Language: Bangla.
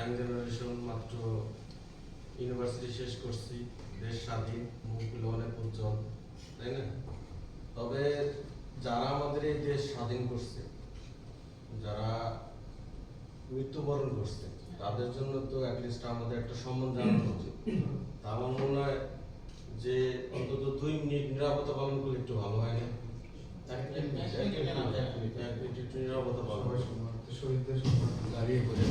ইয়াং জেনারেশন মাত্র ইউনিভার্সিটি শেষ করছি দেশ স্বাধীন মুখগুলো অনেক উজ্জ্বল তাই না তবে যারা আমাদের এই দেশ স্বাধীন করছে যারা মৃত্যুবরণ করছে তাদের জন্য তো অ্যাটলিস্ট আমাদের একটা সম্মান জানানো উচিত তা আমার মনে হয় যে অন্তত দুই মিনিট নিরাপত্তা পালন করলে একটু ভালো হয় না এক মিনিট, একটু নিরাপত্তা পালন শহীদদের দাঁড়িয়ে করে